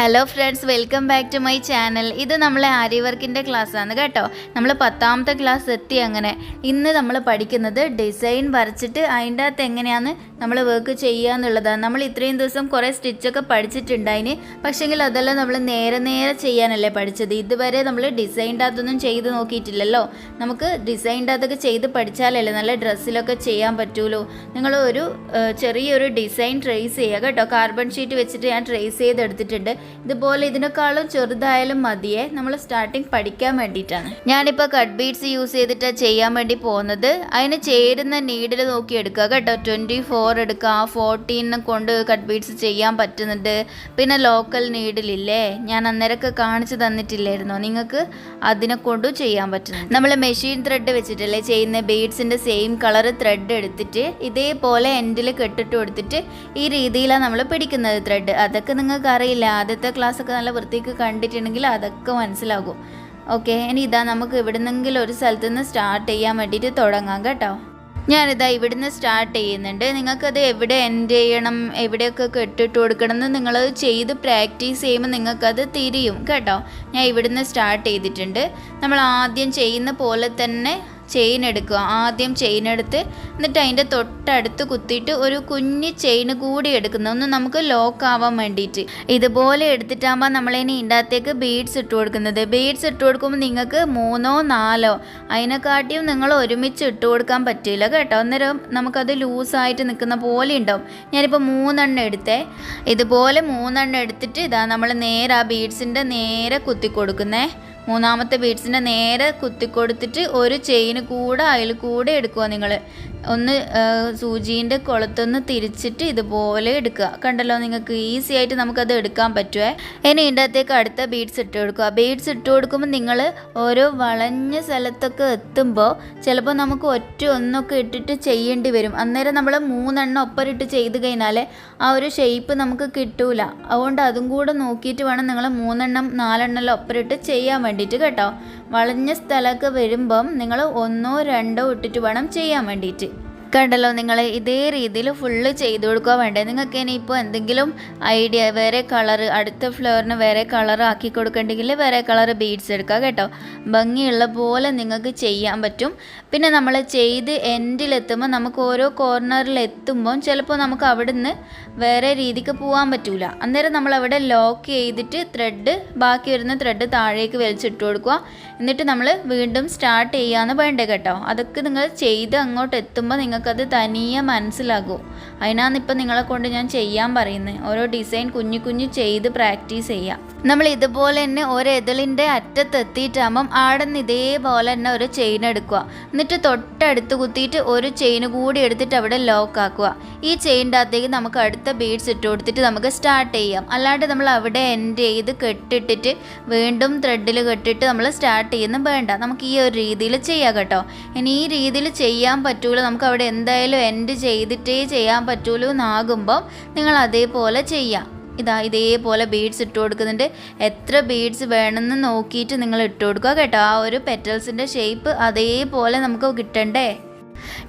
Hello friends welcome back to my channel ഇത് നമ്മളെ ആര്യ വർക്കിന്റെ ക്ലാസ്സാണ് കേട്ടോ. നമ്മൾ പത്താമത്തെ ക്ലാസ് എത്തി അങ്ങനെ. ഇന്ന് നമ്മൾ പഠിക്കുന്നത് ഡിസൈൻ വരച്ചിട്ട് അതിന്റെ അകത്ത് എങ്ങനെയാണ് നമ്മൾ വർക്ക് ചെയ്യുക എന്നുള്ളതാണ്. നമ്മൾ ഇത്രയും ദിവസം കുറേ സ്റ്റിച്ചൊക്കെ പഠിച്ചിട്ടുണ്ടായിന്. പക്ഷേങ്കിൽ അതെല്ലാം നമ്മൾ നേരെ നേരെ ചെയ്യാനല്ലേ പഠിച്ചത്. ഇതുവരെ നമ്മൾ ഡിസൈന്റെ അകത്തൊന്നും ചെയ്ത് നോക്കിയിട്ടില്ലല്ലോ. നമുക്ക് ഡിസൈന്റെ അകത്തൊക്കെ ചെയ്ത് പഠിച്ചാലല്ലേ നല്ല ഡ്രസ്സിലൊക്കെ ചെയ്യാൻ പറ്റുമല്ലോ നിങ്ങൾ ഒരു ചെറിയൊരു ഡിസൈൻ ട്രേസ് ചെയ്യുക കേട്ടോ. കാർബൺ ഷീറ്റ് വെച്ചിട്ട് ഞാൻ ട്രേസ് ചെയ്തെടുത്തിട്ടുണ്ട് ഇതുപോലെ ഇതിനേക്കാളും ചെറുതായാലും മതിയേ. നമ്മൾ സ്റ്റാർട്ടിങ് പഠിക്കാൻ വേണ്ടിയിട്ടാണ്. ഞാനിപ്പോൾ കട്ട് ബീഡ്സ് യൂസ് ചെയ്തിട്ടാണ് ചെയ്യാൻ വേണ്ടി പോകുന്നത്. അതിന് ചേരുന്ന നീഡിൽ നോക്കി എടുക്കുക കേട്ടോ. ട്വന്റി ഫോർ എടുക്കുക ഫോർട്ടീനെ കൊണ്ട് കട്ട് ബീഡ്സ് ചെയ്യാൻ പറ്റുന്നുണ്ട്. പിന്നെ ലോക്കൽ നീഡിലില്ലേ ഞാൻ അന്നേരമൊക്കെ കാണിച്ചു തന്നിട്ടില്ലായിരുന്നോ? നിങ്ങൾക്ക് അതിനെ കൊണ്ട് ചെയ്യാൻ പറ്റുന്നു നമ്മൾ മെഷീൻ ത്രെഡ് വെച്ചിട്ടല്ലേ ചെയ്യുന്ന ബീഡ്സിന്റെ സെയിം കളർ ത്രെഡ് എടുത്തിട്ട് ഇതേപോലെ എൻഡിൽ കെട്ടിട്ട് കൊടുത്തിട്ട് ഈ രീതിയിലാണ് നമ്മൾ പിടിക്കുന്നത് ത്രെഡ് അതൊക്കെ നിങ്ങൾക്ക് അറിയില്ല ആദ്യത്തെ ക്ലാസ്സൊക്കെ നല്ല വൃത്തിക്ക് കണ്ടിട്ടുണ്ടെങ്കിൽ അതൊക്കെ മനസ്സിലാകും. ഓക്കെ ഇനി ഇതാ നമുക്ക് ഇവിടുന്നെങ്കിലും ഒരു സ്ഥലത്ത് നിന്ന് സ്റ്റാർട്ട് ചെയ്യാൻ വേണ്ടിയിട്ട് തുടങ്ങാം കേട്ടോ. ഞാനിതാ ഇവിടുന്ന് സ്റ്റാർട്ട് ചെയ്യുന്നുണ്ട്. നിങ്ങൾക്കത് എവിടെ എൻഡ് ചെയ്യണം എവിടെയൊക്കെ കെട്ടിട്ട് കൊടുക്കണം എന്ന് നിങ്ങളത് ചെയ്ത് പ്രാക്ടീസ് ചെയ്യുമ്പോൾ നിങ്ങൾക്കത് തിരിയും. കേട്ടോ? ഞാൻ ഇവിടുന്ന് സ്റ്റാർട്ട് ചെയ്തിട്ടുണ്ട്. നമ്മൾ ആദ്യം ചെയ്യുന്ന പോലെ തന്നെ ചെയിൻ എടുക്കുക. ആദ്യം ചെയിൻ എടുത്ത് എന്നിട്ട് അതിന്റെ തൊട്ടടുത്ത് കുത്തിയിട്ട് ഒരു കുഞ്ഞ് ചെയിൻ കൂടി എടുക്കുന്ന. ഒന്ന് നമുക്ക് ലോക്ക് ആവാൻ വേണ്ടിയിട്ട്. ഇതുപോലെ എടുത്തിട്ടാകുമ്പോൾ നമ്മളതിന് ഇതിന്റെ അകത്തേക്ക് ബീഡ്സ് ഇട്ട് കൊടുക്കുന്നത്. ബീഡ്സ് ഇട്ട് കൊടുക്കുമ്പോൾ നിങ്ങൾക്ക് മൂന്നോ നാലോ അതിനെക്കാട്ടിയും നിങ്ങൾ ഒരുമിച്ച് ഇട്ട് കൊടുക്കാൻ പറ്റില്ല കേട്ടോ. അന്നേരം നമുക്കത് ലൂസായിട്ട് നിൽക്കുന്ന പോലെ ഉണ്ടാവും. ഞാനിപ്പോൾ മൂന്നെണ്ണം എടുത്തേ. ഇതുപോലെ മൂന്നെണ്ണം എടുത്തിട്ട് ഇതാ നമ്മൾ നേരെ ആ ബീഡ്സിന്റെ നേരെ കുത്തി കൊടുക്കുന്നേ. മൂന്നാമത്തെ ബീഡ്സിന്റെ നേരെ കുത്തിക്കൊടുത്തിട്ട് ഒരു ചെയിന് കൂടെ അതിൽ കൂടെ എടുക്കുക നിങ്ങൾ ഒന്ന് സൂചീന്റെ കുളത്തൊന്ന് തിരിച്ചിട്ട് ഇതുപോലെ എടുക്കുക. കണ്ടല്ലോ നിങ്ങൾക്ക് ഈസി ആയിട്ട് നമുക്കത് എടുക്കാൻ പറ്റുമേ ഇനി ഇതിന്റെ അകത്തേക്ക് അടുത്ത ബീഡ്സ് ഇട്ട് കൊടുക്കുക. ബീഡ്സ് ഇട്ട് കൊടുക്കുമ്പോൾ നിങ്ങൾ ഓരോ വളഞ്ഞ സ്ഥലത്തൊക്കെ എത്തുമ്പോൾ ചിലപ്പോൾ നമുക്ക് ഒറ്റ ഒന്നൊക്കെ ഇട്ടിട്ട് ചെയ്യേണ്ടി വരും. അന്നേരം നമ്മൾ മൂന്നെണ്ണം ഒപ്പരിട്ട് ചെയ്ത് കഴിഞ്ഞാൽ ആ ഒരു ഷേപ്പ് നമുക്ക് കിട്ടൂല. അതുകൊണ്ട് അതും കൂടെ നോക്കിയിട്ട് വേണം നിങ്ങൾ മൂന്നെണ്ണം നാലെണ്ണം ഒപ്പരിട്ട് ചെയ്യാൻ വേണ്ടിയിട്ട് കേട്ടോ. വളഞ്ഞ സ്ഥലമൊക്കെ വരുമ്പം നിങ്ങൾ ഒന്നോ രണ്ടോ ഇട്ടിട്ട് വേണം ചെയ്യാൻ വേണ്ടിയിട്ട്. കണ്ടല്ലോ നിങ്ങൾ ഇതേ രീതിയിൽ ഫുള്ള് ചെയ്ത് കൊടുക്കുക വേണ്ടേ. നിങ്ങൾക്ക് ഇനിയിപ്പോൾ എന്തെങ്കിലും ഐഡിയ വേറെ കളർ അടുത്ത ഫ്ലവറിന് വേറെ കളർ ആക്കി കൊടുക്കണ്ടെങ്കിൽ വേറെ കളർ ബീഡ്സ് എടുക്കുക കേട്ടോ. ഭംഗിയുള്ള പോലെ നിങ്ങൾക്ക് ചെയ്യാൻ പറ്റും. പിന്നെ നമ്മൾ ചെയ്ത് എൻഡിലെത്തുമ്പോൾ നമുക്ക് ഓരോ കോർണറിൽ എത്തുമ്പോൾ ചിലപ്പോൾ നമുക്ക് അവിടുന്ന് വേറെ രീതിക്ക് പോകാൻ പറ്റൂല. അന്നേരം നമ്മൾ അവിടെ ലോക്ക് ചെയ്തിട്ട് ത്രെഡ് ബാക്കി വരുന്ന ത്രെഡ് താഴേക്ക് വലിച്ചിട്ട് കൊടുക്കുക. എന്നിട്ട് നമ്മൾ വീണ്ടും സ്റ്റാർട്ട് ചെയ്യാന്ന് വേണ്ടേ കേട്ടോ. അതൊക്കെ നിങ്ങൾ ചെയ്ത് അങ്ങോട്ട് എത്തുമ്പോൾ നിങ്ങൾക്കത് തനിയെ മനസ്സിലാകും. അതിനാണ് ഇപ്പം നിങ്ങളെ കൊണ്ട് ഞാൻ ചെയ്യാൻ പറയുന്നത് ഓരോ ഡിസൈൻ കുഞ്ഞു കുഞ്ഞു ചെയ്ത് പ്രാക്ടീസ് ചെയ്യാം. നമ്മൾ ഇതുപോലെ തന്നെ ഒരു എതിളിന്റെ അറ്റത്ത് എത്തിയിട്ടാകുമ്പം ആടെ നിന്ന് ഇതേപോലെ തന്നെ ഒരു ചെയിൻ എടുക്കുക. എന്നിട്ട് തൊട്ടടുത്ത് കുത്തിയിട്ട് ഒരു ചെയിൻ കൂടി എടുത്തിട്ട് അവിടെ ലോക്ക് ആക്കുക. ഈ ചെയിന്റെ അകത്തേക്ക് നമുക്ക് അടുത്ത ബീഡ്സ് ഇട്ട് കൊടുത്തിട്ട് നമുക്ക് സ്റ്റാർട്ട് ചെയ്യാം. അല്ലാണ്ട് നമ്മൾ അവിടെ എൻഡ് ചെയ്ത് കെട്ടിട്ടിട്ട് വീണ്ടും ത്രെഡിൽ കെട്ടിട്ട് നമ്മൾ സ്റ്റാർട്ട് ചെയ്യുന്ന വേണ്ട. നമുക്ക് ഈ ഒരു രീതിയിൽ ചെയ്യാം കേട്ടോ. ഇനി ഈ രീതിയിൽ ചെയ്യാൻ പറ്റൂല. നമുക്ക് അവിടെ എന്തായാലും എൻഡ് ചെയ്തിട്ടേ ചെയ്യാൻ പറ്റുള്ളൂ എന്നാകുമ്പം നിങ്ങൾ അതേപോലെ ചെയ്യാം. ഇതാ ഇതേപോലെ ബീഡ്സ് ഇട്ട് കൊടുക്കുന്നുണ്ട്. എത്ര ബീഡ്സ് വേണമെന്ന് നോക്കിയിട്ട് നിങ്ങൾ ഇട്ട് കൊടുക്കുക കേട്ടോ. ആ ഒരു പെറ്റൽസിന്റെ ഷേപ്പ് അതേപോലെ നമുക്ക് കിട്ടണ്ടേ?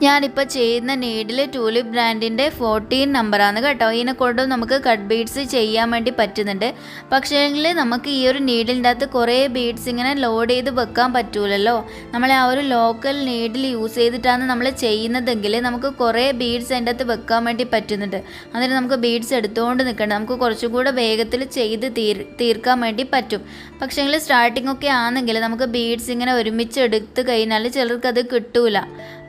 ഞാനിപ്പോൾ ചെയ്യുന്ന നീഡിൽ ടൂലിപ്പ് ബ്രാൻഡിന്റെ ഫോർട്ടീൻ നമ്പറാണ് കേട്ടോ. ഇതിനെ കൊണ്ട് നമുക്ക് കട്ട് ബീഡ്സ് ചെയ്യാൻ വേണ്ടി പറ്റുന്നുണ്ട്. പക്ഷേങ്കിൽ നമുക്ക് ഈ ഒരു നീഡിലിന്റെ അകത്ത് കുറേ ബീഡ്സ് ഇങ്ങനെ ലോഡ് ചെയ്ത് വെക്കാൻ പറ്റൂലല്ലോ. നമ്മൾ ആ ഒരു ലോക്കൽ നീഡിൽ യൂസ് ചെയ്തിട്ടാണ് നമ്മൾ ചെയ്യുന്നതെങ്കിൽ നമുക്ക് കുറേ ബീഡ്സ് അതിന്റെ അകത്ത് വെക്കാൻ വേണ്ടി പറ്റുന്നുണ്ട്. അന്നേരം നമുക്ക് ബീഡ്സ് എടുത്തുകൊണ്ട് നിൽക്കണം നമുക്ക് കുറച്ചും കൂടെ വേഗത്തിൽ ചെയ്ത് തീർ തീർക്കാൻ വേണ്ടി പറ്റും. പക്ഷേങ്കിൽ സ്റ്റാർട്ടിംഗ് ഒക്കെ ആണെങ്കിൽ നമുക്ക് ബീഡ്സ് ഇങ്ങനെ ഒരുമിച്ച് എടുത്ത് കഴിഞ്ഞാൽ ചിലർക്ക് അത് കിട്ടൂല.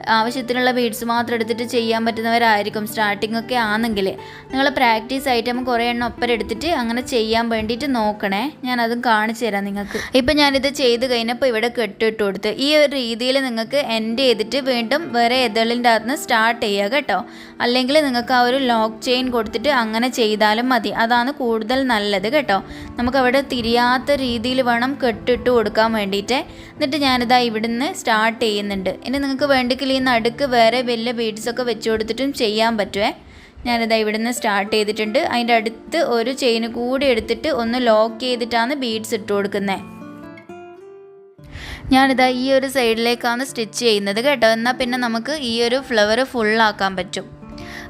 ആവശ്യത്തിനുള്ള ബീഡ്സ് മാത്രം എടുത്തിട്ട് ചെയ്യാൻ പറ്റുന്നവരായിരിക്കും. സ്റ്റാർട്ടിംഗ് ഒക്കെ ആണെങ്കിൽ നിങ്ങൾ പ്രാക്ടീസ് ഐറ്റം കുറേ എണ്ണം ഒപ്പം എടുത്തിട്ട് അങ്ങനെ ചെയ്യാൻ വേണ്ടിയിട്ട് നോക്കണേ. ഞാനതും കാണിച്ചു തരാം നിങ്ങൾക്ക്. ഇപ്പം ഞാനിത് ചെയ്ത് കഴിഞ്ഞപ്പോൾ ഇവിടെ കെട്ടിട്ട് കൊടുത്ത് ഈ ഒരു രീതിയിൽ നിങ്ങൾക്ക് എൻഡ് ചെയ്തിട്ട് വീണ്ടും വേറെ എതളിന്റെ അകത്ത് നിന്ന് സ്റ്റാർട്ട് ചെയ്യുക കേട്ടോ. അല്ലെങ്കിൽ നിങ്ങൾക്ക് ആ ഒരു ലോക്ക് ചെയിൻ കൊടുത്തിട്ട് അങ്ങനെ ചെയ്താലും മതി. അതാണ് കൂടുതൽ നല്ലത് കേട്ടോ. നമുക്ക് അവിടെ തിരിയാത്ത രീതിയിൽ വേണം കെട്ടിട്ട് കൊടുക്കാൻ വേണ്ടിയിട്ട്. എന്നിട്ട് ഞാനിതാ ഇവിടുന്ന് സ്റ്റാർട്ട് ചെയ്യുന്നുണ്ട്. ഇനി നിങ്ങൾക്ക് വേണ്ടിക്കില്ല ഈ നടുക്ക് വേറെ വലിയ ബീഡ്സ് ഒക്കെ വെച്ച് കൊടുത്തിട്ടും ചെയ്യാൻ പറ്റുമേ ഞാനിതാ ഇവിടെ നിന്ന് സ്റ്റാർട്ട് ചെയ്തിട്ടുണ്ട്. അതിന്റെ അടുത്ത് ഒരു ചെയിൻ കൂടി എടുത്തിട്ട് ഒന്ന് ലോക്ക് ചെയ്തിട്ടാണ് ബീഡ്സ് ഇട്ട് കൊടുക്കുന്നത് ഞാനിതാ ഈ ഒരു സൈഡിലേക്കാണ് സ്റ്റിച്ച് ചെയ്യുന്നത് കേട്ടോ. എന്നാൽ പിന്നെ നമുക്ക് ഈ ഒരു ഫ്ലവർ ഫുള്ളാക്കാൻ പറ്റും.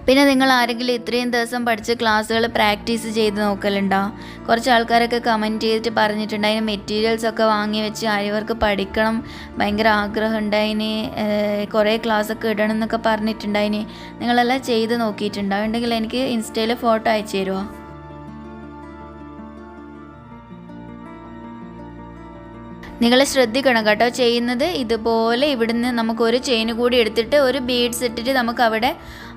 പിന്നെ നിങ്ങൾ ആരെങ്കിലും ഇത്രയും ദിവസം പഠിച്ച ക്ലാസ്സുകൾ പ്രാക്ടീസ് ചെയ്ത് നോക്കലുണ്ടോ? കുറച്ച് ആൾക്കാരൊക്കെ കമന്റ് ചെയ്തിട്ട് പറഞ്ഞിട്ടുണ്ട്. അതിന് മെറ്റീരിയൽസ് ഒക്കെ വാങ്ങി വെച്ച് ആര്യവർക്ക് പഠിക്കണം. ഭയങ്കര ആഗ്രഹം ഉണ്ടായിന് കുറേ ക്ലാസ്സൊക്കെ ഇടണം എന്നൊക്കെ പറഞ്ഞിട്ടുണ്ടായിന് നിങ്ങളെല്ലാം ചെയ്ത് നോക്കിയിട്ടുണ്ടോ? ഉണ്ടെങ്കിൽ എനിക്ക് ഇൻസ്റ്റയിൽ ഫോട്ടോ അയച്ചു തരുമോ നിങ്ങൾ ശ്രദ്ധിക്കണം കേട്ടോ. ചെയ്യുന്നത് ഇതുപോലെ ഇവിടുന്ന് നമുക്ക് ഒരു ചെയിൻ കൂടി എടുത്തിട്ട് ഒരു ബീഡ്സ് ഇട്ടിട്ട് നമുക്ക് അവിടെ ആ,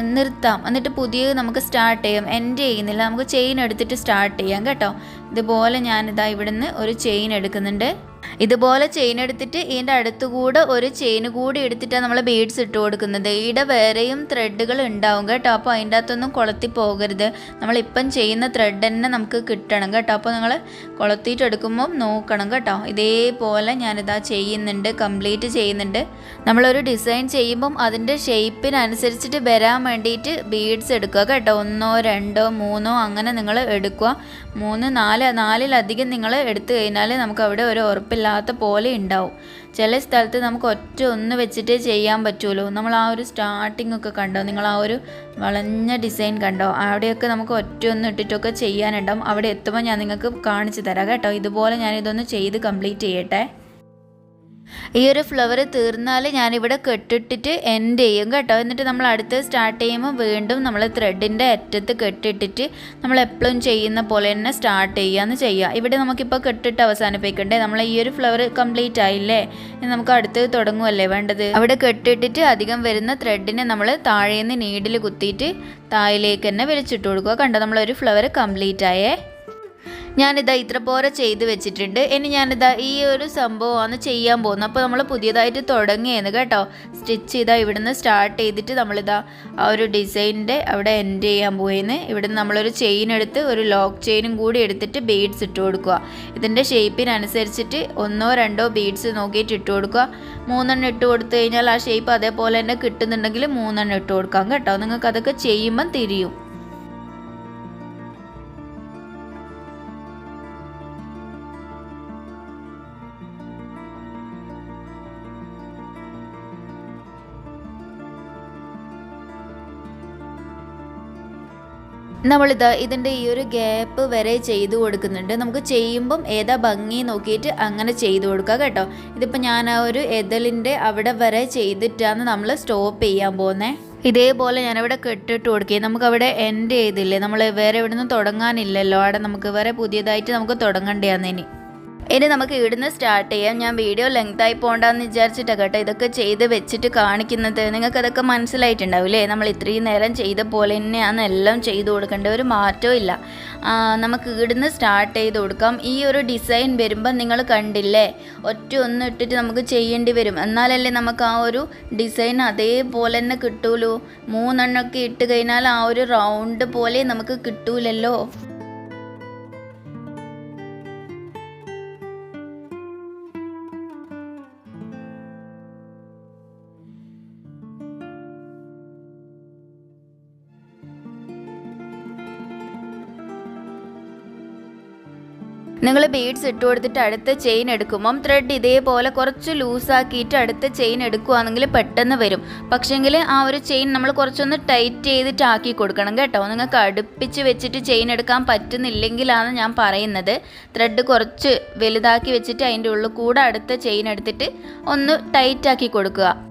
നിർത്താം. എന്നിട്ട് പുതിയ നമുക്ക് സ്റ്റാർട്ട് ചെയ്യാം. എൻഡ് ചെയ്യുന്നില്ല. നമുക്ക് ചെയിൻ എടുത്തിട്ട് സ്റ്റാർട്ട് ചെയ്യാം കേട്ടോ. ഇതുപോലെ ഞാനിതാ ഇവിടുന്ന് ഒരു ചെയിൻ എടുക്കുന്നുണ്ട്. ഇതുപോലെ ചെയിൻ എടുത്തിട്ട് ഇതിന്റെ അടുത്തുകൂടെ ഒരു ചെയിൻ കൂടി എടുത്തിട്ടാണ് നമ്മൾ ബീഡ്സ് ഇട്ട് കൊടുക്കുന്നത്. ഇവിടെ വേറെയും ത്രെഡുകൾ ഉണ്ടാവും കേട്ടോ. അപ്പോൾ അതിന്റെ അകത്തൊന്നും കൊളത്തി പോകരുത്. നമ്മളിപ്പം ചെയ്യുന്ന ത്രെഡ് തന്നെ നമുക്ക് കിട്ടണം കേട്ടോ. അപ്പോൾ നിങ്ങൾ കൊളത്തിയിട്ട് എടുക്കുമ്പോൾ നോക്കണം കേട്ടോ. ഇതേപോലെ ഞാനിതാ ചെയ്യുന്നുണ്ട് കംപ്ലീറ്റ് ചെയ്യുന്നുണ്ട്. നമ്മളൊരു ഡിസൈൻ ചെയ്യുമ്പം അതിന്റെ ഷേപ്പിനനുസരിച്ചിട്ട് വരാൻ വേണ്ടിയിട്ട് ബീഡ്സ് എടുക്കുക കേട്ടോ. ഒന്നോ രണ്ടോ മൂന്നോ അങ്ങനെ നിങ്ങൾ എടുക്കുക. മൂന്ന് നാല് നാലിലധികം നിങ്ങൾ എടുത്തു കഴിഞ്ഞാൽ നമുക്ക് അവിടെ ഒരു ഉറപ്പില്ലാത്ത പോലെ ഉണ്ടാവും. ചില സ്ഥലത്ത് നമുക്ക് ഒറ്റ ഒന്ന് വെച്ചിട്ടേ ചെയ്യാൻ പറ്റുമല്ലോ നമ്മൾ ആ ഒരു സ്റ്റാർട്ടിംഗ് ഒക്കെ കണ്ടോ? നിങ്ങൾ ആ ഒരു വളഞ്ഞ ഡിസൈൻ കണ്ടോ? അവിടെയൊക്കെ നമുക്ക് ഒറ്റ ഒന്ന് ഇട്ടിട്ടൊക്കെ ചെയ്യാനുണ്ടാവും. അവിടെ എത്തുമ്പോൾ ഞാൻ നിങ്ങൾക്ക് കാണിച്ചു തരാം കേട്ടോ. ഇതുപോലെ ഞാൻ ഇതൊന്ന് ചെയ്ത് കംപ്ലീറ്റ് ചെയ്യട്ടെ. ഈ ഒരു ഫ്ലവർ തീർന്നാൽ ഞാനിവിടെ കെട്ടിട്ടിട്ട് എൻഡ് ചെയ്യും കേട്ടോ. എന്നിട്ട് നമ്മൾ അടുത്ത് സ്റ്റാർട്ട് ചെയ്യുമ്പോൾ വീണ്ടും നമ്മൾ ത്രെഡിന്റെ അറ്റത്ത് കെട്ടിട്ടിട്ട് നമ്മൾ എപ്പോഴും ചെയ്യുന്ന പോലെ തന്നെ സ്റ്റാർട്ട് ചെയ്യാന്ന് ചെയ്യുക ഇവിടെ നമുക്കിപ്പോൾ കെട്ടിട്ട് അവസാനിപ്പിക്കണ്ടേ? നമ്മൾ ഈ ഒരു ഫ്ലവർ കംപ്ലീറ്റ് ആയില്ലേ? നമുക്ക് അടുത്ത് തുടങ്ങുമല്ലേ വേണ്ടത്? അവിടെ കെട്ടിട്ടിട്ട് അധികം വരുന്ന ത്രെഡിനെ നമ്മൾ താഴേന്ന് നീഡിൽ കുത്തിയിട്ട് താഴേക്ക് തന്നെ വലിച്ചിട്ട് കൊടുക്കുക. കണ്ടോ? നമ്മളൊരു ഫ്ലവർ കംപ്ലീറ്റ് ആയേ. ഞാനിതാ ഇത്ര പോലെ ചെയ്ത് വെച്ചിട്ടുണ്ട്. ഇനി ഞാനിതാ ഈ ഒരു സംഭവമാണ് ചെയ്യാൻ പോകുന്നത്. അപ്പോൾ നമ്മൾ പുതിയതായിട്ട് തുടങ്ങിയെന്ന് കേട്ടോ. സ്റ്റിച്ച് ചെയ്താൽ ഇവിടുന്ന് സ്റ്റാർട്ട് ചെയ്തിട്ട് നമ്മളിതാ ആ ഒരു ഡിസൈനിന്റെ അവിടെ എൻഡ് ചെയ്യാൻ പോയെന്ന്. ഇവിടുന്ന് നമ്മളൊരു ചെയിൻ എടുത്ത് ഒരു ലോക്ക് ചെയിനും കൂടി എടുത്തിട്ട് ബീഡ്സ് ഇട്ട് കൊടുക്കുക. ഇതിന്റെ ഷേപ്പിനനുസരിച്ചിട്ട് ഒന്നോ രണ്ടോ ബീഡ്സ് നോക്കിയിട്ട് ഇട്ട് കൊടുക്കുക. മൂന്നെണ്ണം ഇട്ട് കൊടുത്തു കഴിഞ്ഞാൽ ആ ഷേപ്പ് അതേപോലെ തന്നെ കിട്ടുന്നുണ്ടെങ്കിൽ മൂന്നെണ്ണം ഇട്ട് കൊടുക്കാം കേട്ടോ. നിങ്ങൾക്ക് അതൊക്കെ ചെയ്യുമ്പം തിരിയും. നമ്മളിത് ഇതിന്റെ ഈ ഒരു ഗ്യാപ്പ് വരെ ചെയ്തു കൊടുക്കുന്നുണ്ട്. നമുക്ക് ചെയ്യുമ്പം ഏതാ ഭംഗി നോക്കിയിട്ട് അങ്ങനെ ചെയ്തു കൊടുക്കുക കേട്ടോ. ഇതിപ്പോൾ ഞാൻ ആ ഒരു എതലിന്റെ അവിടെ വരെ ചെയ്തിട്ടാണ് നമ്മൾ സ്റ്റോപ്പ് ചെയ്യാൻ പോകുന്നത് ഇതേപോലെ ഞാനിവിടെ കെട്ടിട്ട് കൊടുക്കുകയും നമുക്ക് അവിടെ എൻഡ് ചെയ്തില്ലേ? നമ്മൾ വേറെ എവിടെ നിന്നും തുടങ്ങാനില്ലല്ലോ. അവിടെ നമുക്ക് വേറെ പുതിയതായിട്ട് നമുക്ക് തുടങ്ങേണ്ടതാണ് ഇനി ഇനി നമുക്ക് ഇവിടുന്ന് സ്റ്റാർട്ട് ചെയ്യാം. ഞാൻ വീഡിയോ ലെങ്ത് ആയി പോകണ്ടെന്ന് വിചാരിച്ചിട്ടാണ് കേട്ടോ ഇതൊക്കെ ചെയ്ത് വെച്ചിട്ട് കാണിക്കുന്നത്. നിങ്ങൾക്ക് അതൊക്കെ മനസ്സിലായിട്ടുണ്ടാവില്ലേ? നമ്മൾ ഇത്രയും നേരം ചെയ്ത പോലെ തന്നെയാണ് എല്ലാം ചെയ്തു കൊടുക്കേണ്ട ഒരു മാറ്റവും ഇല്ല. നമുക്ക് ഇവിടുന്ന് സ്റ്റാർട്ട് ചെയ്ത് കൊടുക്കാം. ഈ ഒരു ഡിസൈൻ വരുമ്പോൾ നിങ്ങൾ കണ്ടില്ലേ? ഒറ്റ ഒന്ന് ഇട്ടിട്ട് നമുക്ക് ചെയ്യേണ്ടി വരും. എന്നാലല്ലേ നമുക്ക് ആ ഒരു ഡിസൈൻ അതേപോലെ തന്നെ കിട്ടൂലൂ. മൂന്നെണ്ണമൊക്കെ ഇട്ട് കഴിഞ്ഞാൽ ആ ഒരു റൗണ്ട് പോലെ നമുക്ക് കിട്ടൂലല്ലോ. നിങ്ങൾ ബീഡ്സ് ഇട്ട് കൊടുത്തിട്ട് അടുത്ത ചെയിൻ എടുക്കുമ്പം ത്രെഡ് ഇതേപോലെ കുറച്ച് ലൂസാക്കിയിട്ട് അടുത്ത ചെയിൻ എടുക്കുകയാണെങ്കിൽ പെട്ടെന്ന് വരും. പക്ഷേങ്കിൽ ആ ഒരു ചെയിൻ നമ്മൾ കുറച്ചൊന്ന് ടൈറ്റ് ചെയ്തിട്ട് ആക്കി കൊടുക്കണം കേട്ടോ. നിങ്ങൾക്ക് അടുപ്പിച്ച് വെച്ചിട്ട് ചെയിൻ എടുക്കാൻ പറ്റുന്നില്ലെങ്കിലാണ് ഞാൻ പറയുന്നത്. ത്രെഡ് കുറച്ച് വലുതാക്കി വെച്ചിട്ട് അതിന്റെ ഉള്ളിൽ കൂടെ അടുത്ത ചെയിൻ എടുത്തിട്ട് ഒന്ന് ടൈറ്റാക്കി കൊടുക്കുക.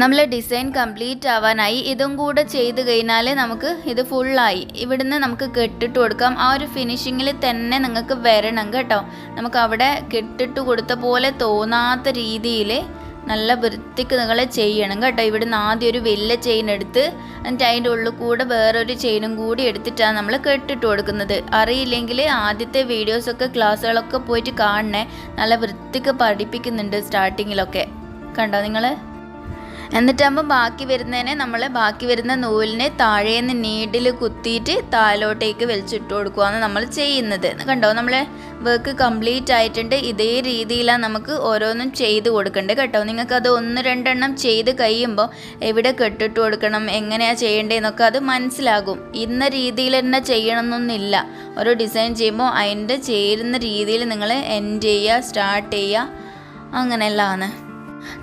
നമ്മൾ ഡിസൈൻ കംപ്ലീറ്റ് ആവാനായി ഇതും കൂടെ ചെയ്ത് കഴിഞ്ഞാൽ നമുക്ക് ഇത് ഫുള്ളായി ഇവിടുന്ന് നമുക്ക് കെട്ടിട്ട് കൊടുക്കാം. ആ ഒരു ഫിനിഷിങ്ങിൽ തന്നെ നിങ്ങൾക്ക് വരണം കേട്ടോ. നമുക്ക് അവിടെ കെട്ടിട്ട് കൊടുത്ത പോലെ തോന്നാത്ത രീതിയിൽ നല്ല വൃത്തിക്ക് നിങ്ങൾ ചെയ്യണം കേട്ടോ. ഇവിടുന്ന് ആദ്യം ഒരു വലിയ ചെയിൻ എടുത്ത് എന്നിട്ട് അതിന്റെ ഉള്ളിൽ കൂടെ വേറൊരു ചെയിനും കൂടി എടുത്തിട്ടാണ് നമ്മൾ കെട്ടിട്ട് കൊടുക്കുന്നത്. അറിയില്ലെങ്കിൽ ആദ്യത്തെ വീഡിയോസൊക്കെ ക്ലാസ്സുകളൊക്കെ പോയിട്ട് കാണണേ. നല്ല വൃത്തിക്ക് പഠിപ്പിക്കുന്നുണ്ട് സ്റ്റാർട്ടിങ്ങിലൊക്കെ കണ്ടോ നിങ്ങൾ എന്നിട്ടാകുമ്പോൾ ബാക്കി വരുന്നതിനെ നമ്മൾ ബാക്കി വരുന്ന നൂലിനെ താഴേന്ന് നീഡിൽ കുത്തിയിട്ട് താഴോട്ടേക്ക് വലിച്ചിട്ട് കൊടുക്കുകയാണ് നമ്മൾ ചെയ്യുന്നത്. കണ്ടോ? നമ്മളെ വർക്ക് കംപ്ലീറ്റ് ആയിട്ടുണ്ട്. ഇതേ രീതിയിലാണ് നമുക്ക് ഓരോന്നും ചെയ്ത് കൊടുക്കേണ്ടത് കേട്ടോ? നിങ്ങൾക്കത് ഒന്ന് രണ്ടെണ്ണം ചെയ്ത് കഴിയുമ്പോൾ എവിടെ കെട്ടിട്ട് കൊടുക്കണം എങ്ങനെയാണ് ചെയ്യേണ്ടതെന്നൊക്കെ അത് മനസ്സിലാകും. ഇന്ന രീതിയിൽ തന്നെ ചെയ്യണമെന്നൊന്നുമില്ല. ഓരോ ഡിസൈൻ ചെയ്യുമ്പോൾ അതിന്റെ ചേരുന്ന രീതിയിൽ നിങ്ങൾ എൻഡ് ചെയ്യുക സ്റ്റാർട്ട് ചെയ്യുക അങ്ങനെയെല്ലാമാണ്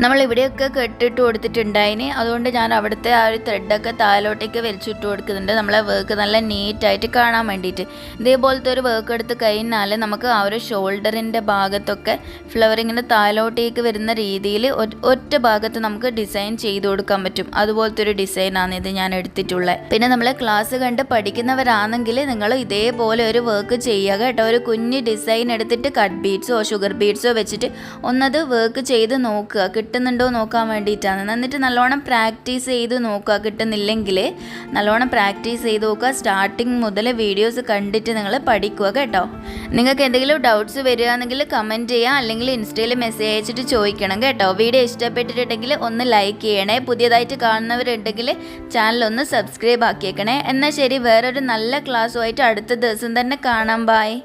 നമ്മൾ ഇവിടെയൊക്കെ കെട്ടിട്ട് കൊടുത്തിട്ടുണ്ടായിന്. അതുകൊണ്ട് ഞാൻ അവിടുത്തെ ആ ഒരു ത്രെഡൊക്കെ താലോട്ടേക്ക് വലിച്ചിട്ട് കൊടുക്കുന്നുണ്ട്. നമ്മളെ വർക്ക് നല്ല നീറ്റായിട്ട് കാണാൻ വേണ്ടിയിട്ട് ഇതേപോലത്തെ ഒരു വർക്ക് എടുത്ത് കഴിഞ്ഞാൽ നമുക്ക് ആ ഒരു ഷോൾഡറിന്റെ ഭാഗത്തൊക്കെ ഫ്ലവറിങ്ങിന്റെ താലോട്ടേക്ക് വരുന്ന രീതിയിൽ ഒറ്റ ഭാഗത്ത് നമുക്ക് ഡിസൈൻ ചെയ്ത് കൊടുക്കാൻ പറ്റും. അതുപോലത്തെ ഒരു ഡിസൈനാണ് ഇത് ഞാൻ എടുത്തിട്ടുള്ളത് പിന്നെ നമ്മൾ ക്ലാസ് കണ്ട് പഠിക്കുന്നവരാണെങ്കിൽ നിങ്ങൾ ഇതേപോലെ ഒരു വർക്ക് ചെയ്യുക കേട്ടോ. ഒരു കുഞ്ഞ് ഡിസൈൻ എടുത്തിട്ട് കട്ട് ബീഡ്സോ ഷുഗർ ബീഡ്സോ വെച്ചിട്ട് ഒന്നത് വർക്ക് ചെയ്ത് നോക്കുക. കിട്ടുന്നുണ്ടോ നോക്കാൻ വേണ്ടിയിട്ടാണ്. എന്നിട്ട് നല്ലോണം പ്രാക്ടീസ് ചെയ്ത് നോക്കുക. കിട്ടുന്നില്ലെങ്കിൽ നല്ലോണം പ്രാക്ടീസ് ചെയ്ത് നോക്കുക. സ്റ്റാർട്ടിങ് മുതൽ വീഡിയോസ് കണ്ടിട്ട് നിങ്ങൾ പഠിക്കുക കേട്ടോ. നിങ്ങൾക്ക് എന്തെങ്കിലും ഡൗട്ട്സ് വരികയാണെങ്കിൽ കമന്റ് ചെയ്യുക. അല്ലെങ്കിൽ ഇൻസ്റ്റയിൽ മെസ്സേജ് അയച്ചിട്ട് ചോദിക്കണം കേട്ടോ. വീഡിയോ ഇഷ്ടപ്പെട്ടിട്ടുണ്ടെങ്കിൽ ഒന്ന് ലൈക്ക് ചെയ്യണേ. പുതിയതായിട്ട് കാണുന്നവരുണ്ടെങ്കിൽ ചാനൽ ഒന്ന് സബ്സ്ക്രൈബ് ആക്കിയേക്കണേ. എന്നാൽ ശരി വേറൊരു നല്ല ക്ലാസ്സുമായിട്ട് അടുത്ത ദിവസം തന്നെ കാണാം. ബായ്